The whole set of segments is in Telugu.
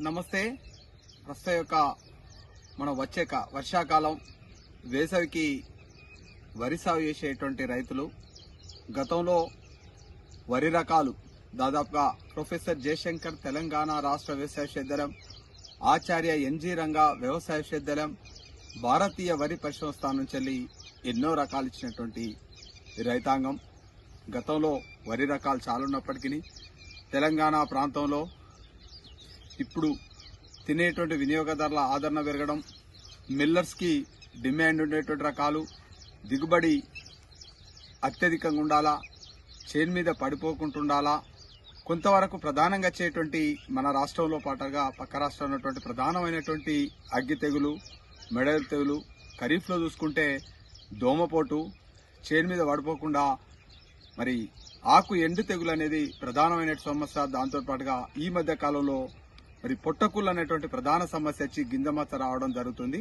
నమస్తే. ప్రస్తుత యొక్క మనం వచ్చే వర్షాకాలం. వేసవికి వరి సాగు చేసేటువంటి రైతులు. గతంలో వరి రకాలు దాదాపుగా ప్రొఫెసర్ జయశంకర్ తెలంగాణ రాష్ట్ర వ్యవసాయ విశ్వవిద్యాలయం ఆచార్య ఎన్జీ రంగా వ్యవసాయ విశ్వవిద్యాలయం భారతీయ వరి పరిశ్రమ స్థానం నుంచి వెళ్ళి ఎన్నో రకాలు ఇచ్చినటువంటి రైతాంగం. గతంలో వరి రకాలు చాలా ఉన్నప్పటికీ తెలంగాణ ప్రాంతంలో ఇప్పుడు తినేటువంటి వినియోగదారుల ఆదరణ పెరగడం మిల్లర్స్కి డిమాండ్ ఉండేటువంటి రకాలు దిగుబడి అత్యధికంగా ఉండాలా చేను మీద పడిపోకుండా ఉండాలా కొంతవరకు ప్రధానంగా వచ్చేటువంటి మన రాష్ట్రంలో పాటగా పక్క రాష్ట్రంలో ఉన్నటువంటి ప్రధానమైనటువంటి అగ్గి తెగులు మెడలు తెగులు ఖరీఫ్లో చూసుకుంటే దోమపోటు చేను మీద పడిపోకుండా మరి ఆకు ఎండు తెగులు అనేది ప్రధానమైన సమస్య. దాంతో పాటుగా ఈ మధ్య కాలంలో మరి పొట్టకుళ్ళు అనేటువంటి ప్రధాన సమస్య వచ్చి గింజమచ్చ రావడం జరుగుతుంది.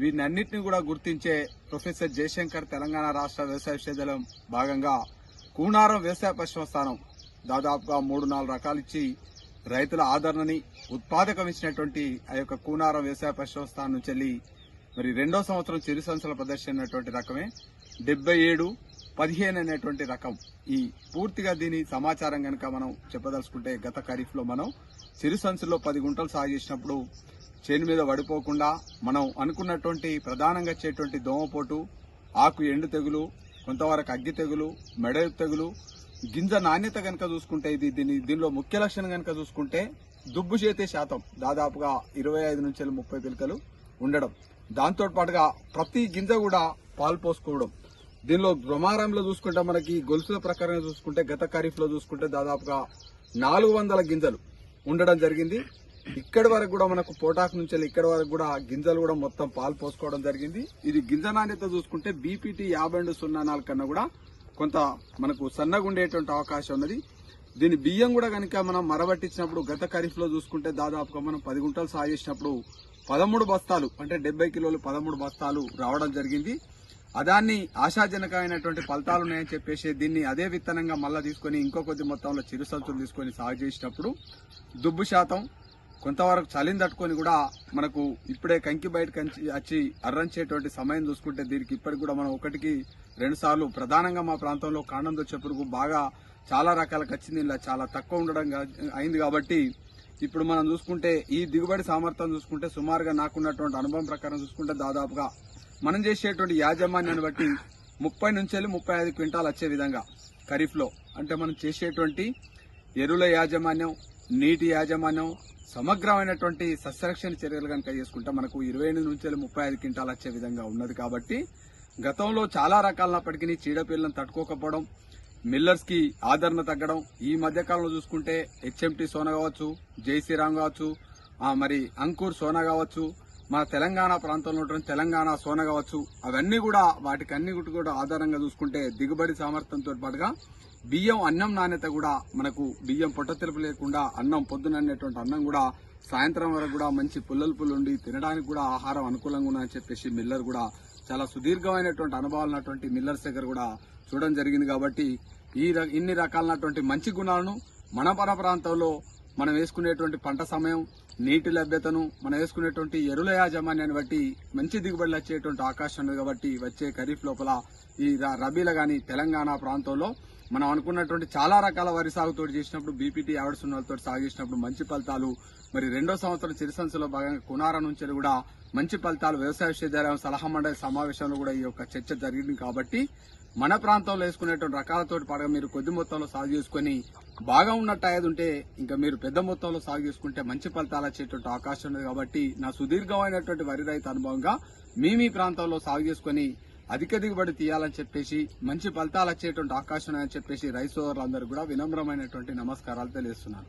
వీటన్నిటిని కూడా గుర్తించే ప్రొఫెసర్ జయశంకర్ తెలంగాణ రాష్ట్ర వ్యవసాయ విశ్వవిద్యాలయం భాగంగా కూనారం వ్యవసాయ పరిశ్రమ స్థానం దాదాపుగా మూడు నాలుగు రకాలు ఇచ్చి రైతుల ఆదరణని ఉత్పాదకం ఇచ్చినటువంటి ఆ యొక్క కూనారం వ్యవసాయ పరిశ్రమ స్థానం నుంచి వెళ్ళి మరి రెండో సంవత్సరం చిరు సంస్థల ప్రదర్శనటువంటి రకమే. డెబ్బై ఏడు పదిహేను అనేటువంటి రకం. ఈ పూర్తిగా దీని సమాచారం కనుక మనం చెప్పదలుచుకుంటే గత ఖరీఫ్లో మనం చిరు సంచుల్లో పది గుంటలు సాగు చేసినప్పుడు చేను మీద పడిపోకుండా మనం అనుకున్నటువంటి ప్రధానంగా వచ్చేటువంటి దోమపోటు ఆకు ఎండు తెగులు కొంతవరకు అగ్గి తెగులు మెడ తెగులు గింజ నాణ్యత కనుక చూసుకుంటే ఇది దీని దీనిలో ముఖ్య లక్షణం కనుక చూసుకుంటే దుబ్బు చేతే శాతం దాదాపుగా ఇరవై ఐదు నుంచి ముప్పై పిలకలు ఉండడం. దాంతో పాటుగా ప్రతి గింజ కూడా పాలు పోసుకోవడం. దీనిలో బ్రహ్మారంలో చూసుకుంటే మనకి గొలుసుల ప్రకారంగా చూసుకుంటే గత ఖరీఫ్లో చూసుకుంటే దాదాపుగా నాలుగు వందల గింజలు ఉండడం జరిగింది. ఇక్కడి వరకు కూడా మనకు పోటాకు నుంచి వెళ్ళి ఇక్కడి వరకు కూడా గింజలు కూడా మొత్తం పాలు పోసుకోవడం జరిగింది. ఇది గింజ నాణ్యత చూసుకుంటే బీపీటీ యాభై రెండు సున్నా నాలుగు కన్నా కూడా కొంత మనకు సన్నగా ఉండేటువంటి అవకాశం ఉన్నది. దీని బియ్యం కూడా కనుక మనం మరబట్టించినప్పుడు గత ఖరీఫ్లో చూసుకుంటే దాదాపుగా మనం పది గుంటలు సాగు చేసినప్పుడు పదమూడు బస్తాలు అంటే డెబ్బై కిలోలు పదమూడు బస్తాలు రావడం జరిగింది. అదాన్ని ఆశాజనకమైనటువంటి ఫలితాలు ఉన్నాయని చెప్పేసి దీన్ని అదే విత్తనంగా మళ్ళీ తీసుకొని ఇంకో కొద్ది మొత్తంలో చిరు సంచులు తీసుకొని సాగు చేసినప్పుడు దుబ్బు శాతం కొంతవరకు చలిని తట్టుకొని కూడా మనకు ఇప్పుడే కంకి బయట కంచి వచ్చి అర్రంచేటువంటి సమయం చూసుకుంటే దీనికి ఇప్పటికి కూడా మనం ఒకటికి రెండు సార్లు ప్రధానంగా మా ప్రాంతంలో కాండం దొచ్చే పురుగు బాగా చాలా రకాలకు వచ్చింది ఇలా చాలా తక్కువ ఉండడం అయింది కాబట్టి ఇప్పుడు మనం చూసుకుంటే ఈ దిగుబడి సామర్థ్యం చూసుకుంటే సుమారుగా నాకున్నటువంటి అనుభవం ప్రకారం చూసుకుంటే దాదాపుగా మనం చేసేటువంటి యాజమాన్యాన్ని బట్టి ముప్పై నుంచి వెళ్ళి ముప్పై ఐదు క్వింటాలు వచ్చే విధంగా ఖరీఫ్లో అంటే మనం చేసేటువంటి ఎరువుల యాజమాన్యం నీటి యాజమాన్యం సమగ్రమైనటువంటి సస్యరక్షణ చర్యలు కనుక చేసుకుంటే మనకు ఇరవై ఎనిమిది నుంచి వెళ్ళి ముప్పై ఐదు క్వింటాలు వచ్చే విధంగా ఉన్నది కాబట్టి గతంలో చాలా రకాలైనప్పటికీ చీడపీడలను తట్టుకోకపోవడం మిల్లర్స్కి ఆదరణ తగ్గడం ఈ మధ్య కాలంలో చూసుకుంటే హెచ్ఎంటి సోనా కావచ్చు జై శ్రీరామ్ కావచ్చు మరి అంకుర్ సోనా కావచ్చు మన తెలంగాణ ప్రాంతంలో ఉన్నటువంటి తెలంగాణ సోన కావచ్చు అవన్నీ కూడా వాటికి అన్ని కూడా ఆధారంగా చూసుకుంటే దిగుబడి సామర్థ్యంతో పాటుగా బియ్యం అన్నం నాణ్యత కూడా మనకు బియ్యం పొట్ట తెలుపు లేకుండా అన్నం పొద్దున అనేటువంటి అన్నం కూడా సాయంత్రం వరకు కూడా మంచి పుల్లలు పుల్లు ఉండి తినడానికి కూడా ఆహారం అనుకూలంగా ఉందని చెప్పేసి మిల్లర్ కూడా చాలా సుదీర్ఘమైనటువంటి అనుభవాలు ఉన్నటువంటి మిల్లర్స్ దగ్గర కూడా చూడడం జరిగింది కాబట్టి ఈ ర- ఇన్ని రకాలైనటువంటి మంచి గుణాలను మన మన ప్రాంతంలో మనం వేసుకునేటువంటి పంట సమయం నీటి లభ్యతను మనం వేసుకునేటువంటి ఎరువుల యాజమాన్యాన్ని బట్టి మంచి దిగుబడులు వచ్చేటువంటి అవకాశం ఉంది కాబట్టి వచ్చే ఖరీఫ్ లోపల ఈ రబీల కానీ తెలంగాణ ప్రాంతంలో మనం అనుకున్నటువంటి చాలా రకాల వరి సాగుతో చేసినప్పుడు బీపీటీ ఆవిడ సున్నాలతో సాగు చేసినప్పుడు మంచి ఫలితాలు. మరి రెండో సంవత్సరం చిరుసంచులో భాగంగా కునార నుంచి కూడా మంచి ఫలితాలు వ్యవసాయ విశ్వవిద్యాలయం సలహా మండలి సమావేశంలో కూడా ఈ యొక్క చర్చ జరిగింది కాబట్టి మన ప్రాంతంలో వేసుకునేటువంటి రకాలతోటి పడగ మీరు కొద్ది మొత్తంలో సాగు చేసుకొని బాగా ఉన్నట్టు అయ్యేది ఉంటే ఇంకా మీరు పెద్ద మొత్తంలో సాగు చేసుకుంటే మంచి ఫలితాలు వచ్చేటువంటి అవకాశం ఉంది కాబట్టి నా సుదీర్ఘమైనటువంటి వరి రైతు అనుభవంగా మీ మీ ప్రాంతంలో సాగు చేసుకొని అధిక దిగుబడి తీయాలని చెప్పేసి మంచి ఫలితాలు వచ్చేటువంటి అవకాశం అని చెప్పేసి రైతు సోదరులందరూ కూడా వినమ్రమైనటువంటి నమస్కారాలు తెలియజేస్తున్నాను.